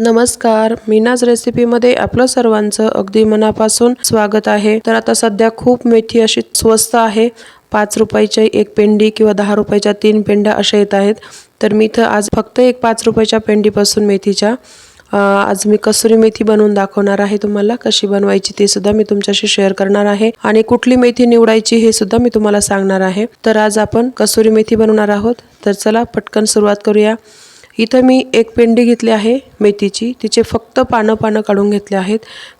नमस्कार मीनाज रेसिपीमध्ये आपलं सर्वांचं अगदी मनापासून स्वागत आहे. तर आता सध्या खूप मेथी अशी स्वस्त आहे. पाच रुपयाच्या एक पेंडी किंवा दहा रुपयाच्या तीन पेंड्या अशा येत आहेत. तर मी इथं आज फक्त एक पाच रुपयाच्या पेंडीपासून मेथीच्या आज मी कसुरी मेथी बनवून दाखवणार आहे तुम्हाला. कशी बनवायची ते सुद्धा मी तुमच्याशी शेअर करणार आहे. आणि कुठली मेथी निवडायची हे सुद्धा मी तुम्हाला सांगणार आहे. तर आज आपण कसुरी मेथी बनवणार आहोत. तर चला पटकन सुरुवात करूया. इथं मी एक पेंडी घेतली आहे मेथीची. तिचे फक्त पानं पानं काढून घेतले आहेत.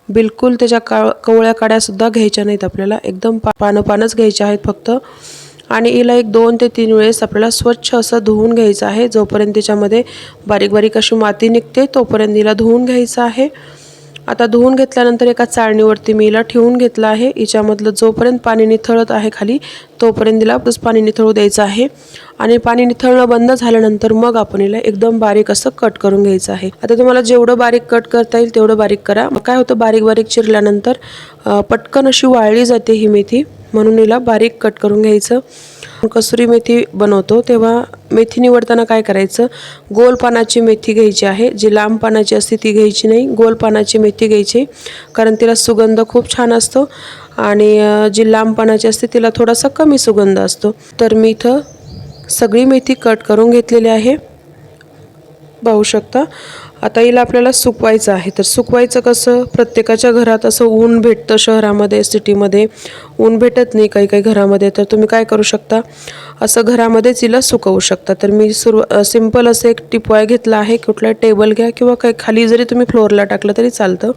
बिलकुल त्याच्या का कवळ्या काड्यासुद्धा घ्यायच्या नाहीत आपल्याला. एकदम पा पानं पानंच घ्यायचे आहेत फक्त. आणि हिला एक दोन ते तीन वेळेस आपल्याला स्वच्छ असं धुवून घ्यायचं आहे. जोपर्यंत त्याच्यामध्ये बारीक बारीक अशी माती निघते तोपर्यंत हिला धुवून घ्यायचं आहे. आता धुवून घेतल्यानंतर एका चाळणीवरती मी हिला ठेवून घेतलं आहे. हिच्यामधलं जोपर्यंत पाणी निथळत आहे खाली तोपर्यंत तिला पाणी निथळू द्यायचं आहे. आणि पाणी निथळणं बंद झाल्यानंतर मग आपण हिला एकदम बारीक असं कट करून घ्यायचं आहे. आता तुम्हाला जेवढं बारीक कट करता येईल तेवढं बारीक करा. मग काय होतं? बारीक बारीक चिरल्यानंतर पटकन अशी वाळली जाते ही मेथी. म्हणून हिला बारीक कट करून घ्यायचं. कसुरी मेथी बनवतो तेव्हा मेथी निवडताना काय करायचं? गोल पानाची मेथी घ्यायची आहे जी लांब पानाची असते ती घ्यायची नाही गोल पानाची मेथी घ्यायची कारण तिला सुगंध खूप छान असतो आणि जी लांब पानाची असते तिला थोडासा कमी सुगंध असतो. तर मी इथं सगळी मेथी कट करून घेतलेली आहे. पाहू शकता. आता हिला आपल्याला सुकवायचं आहे. तर सुकवायचं कसं? प्रत्येकाच्या घरात असं ऊन भेटतं शहरामध्ये सिटीमध्ये. ऊन भेटत नाही काही काही घरामध्ये. तर तुम्ही काय करू शकता? असं घरामध्येच हिला सुकवू शकता. तर मी सुरू सिंपल असं एक टिपवाय घेतला आहे. कुठला टेबल घ्या किंवा काही खाली जरी तुम्ही फ्लोअरला टाकलं तरी चालतं.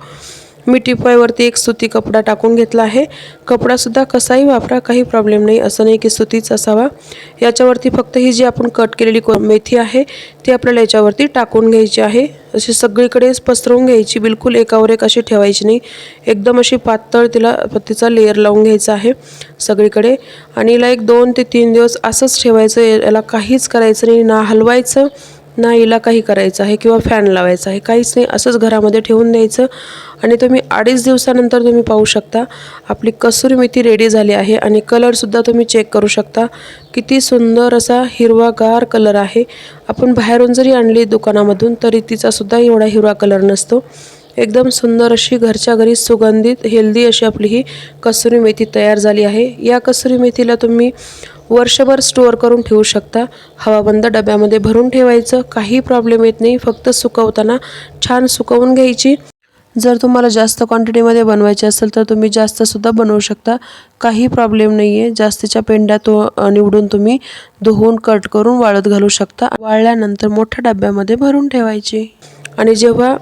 मी टिपायवरती एक सुती कपडा टाकून घेतला आहे. कपडासुद्धा कसाही वापरा काही प्रॉब्लेम नाही. असं नाही की सुतीच असावा. याच्यावरती फक्त ही जी आपण कट केलेली को मेथी आहे ती आपल्याला याच्यावरती टाकून घ्यायची आहे. अशी सगळीकडेच पसरवून घ्यायची बिलकुल एकावर एक अशी ठेवायची नाही. एकदम अशी पातळ तिला तिचा लेअर लावून घ्यायचा आहे सगळीकडे. आणि हिला एक दोन ते तीन दिवस असंच ठेवायचं याला काहीच करायचं नाही. ना हलवायचं ना हिला काही करायचं आहे किंवा फॅन लावायचा आहे काहीच नाही. असंच घरामध्ये ठेवून द्यायचं. आणि तुम्ही अडीच दिवसानंतर तुम्ही पाहू शकता आपली कसुरी मेथी रेडी झाली आहे आणि कलरसुद्धा तुम्ही चेक करू शकता. किती सुंदर असा हिरवागार कलर आहे. आपण बाहेरून जरी आणली दुकानामधून तरी तिचासुद्धा एवढा हिरवा कलर नसतो. एकदम सुंदर अशी घरच्या घरी सुगंधित हेल्दी अशी आपली ही कसुरी मेथी तयार झाली आहे. या कसुरी मेथीला तुम्ही वर्षभर स्टोअर करून ठेवू शकता. हवाबंद डब्यामध्ये भरून ठेवायचं काही प्रॉब्लेम येत नाही. फक्त सुकवताना छान सुकवून घ्यायची. जर तुम्हाला जास्त क्वांटिटीमध्ये बनवायचे असेल तर तुम्ही जास्तसुद्धा बनवू शकता. काही प्रॉब्लेम नाही आहे जास्तीच्या पेंड्या तो निवडून तुम्ही धुवून कट करून वाळत घालू शकता. वाळल्यानंतर मोठ्या डब्यामध्ये भरून ठेवायची. आणि जेव्हा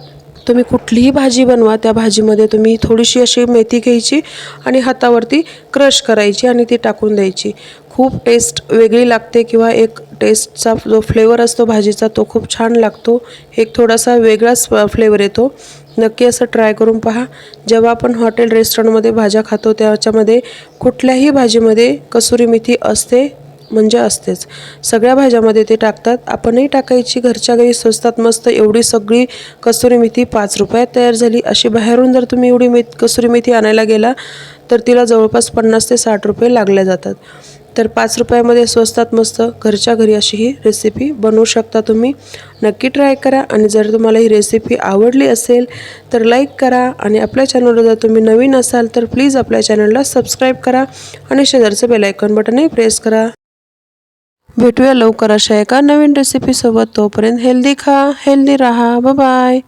तुम्ही कुठलीही भाजी बनवा त्या भाजीमध्ये तुम्ही थोडीशी अशी मेथी घ्यायची आणि हातावरती क्रश करायची आणि ती टाकून द्यायची. खूप टेस्ट वेगळी लागते किंवा एक टेस्टचा जो फ्लेवर असतो भाजीचा तो खूप छान लागतो. एक थोडासा वेगळाच फ्लेवर येतो. नक्की असं ट्राय करून पहा. जेव्हा आपण हॉटेल रेस्टॉरंटमध्ये भाज्या खातो त्याच्यामध्ये कुठल्याही भाजीमध्ये कसुरी मेथी असते म्हणजे असतेच. सगळ्या भाज्यामध्ये ते टाकतात. आपणही टाकायची. घरच्या घरी स्वस्तात मस्त एवढी सगळी कसुरी मेथी पाच रुपयात तयार झाली. अशी बाहेरून जर तुम्ही एवढी मेथ कसुरी मेथी आणायला गेला तर तिला जवळपास पन्नास ते साठ रुपये लागले जातात. तर पाच रुपयामध्ये स्वस्तात मस्त घरच्या घरी अशी ही रेसिपी बनवू शकता तुम्ही. नक्की ट्राय करा आणि जर तुम्हाला ही रेसिपी आवडली असेल तर लाईक करा आणि आपल्या चॅनलवर जर तुम्ही नवीन असाल तर प्लीज आपल्या चॅनलला सबस्क्राईब करा आणि शेजारचं बेलायकॉन बटनही प्रेस करा. भेटूया लवकर अशा एका नवीन रेसिपीसोबत तोपर्यंत हेल्दी खा हेल्दी राहा. बाय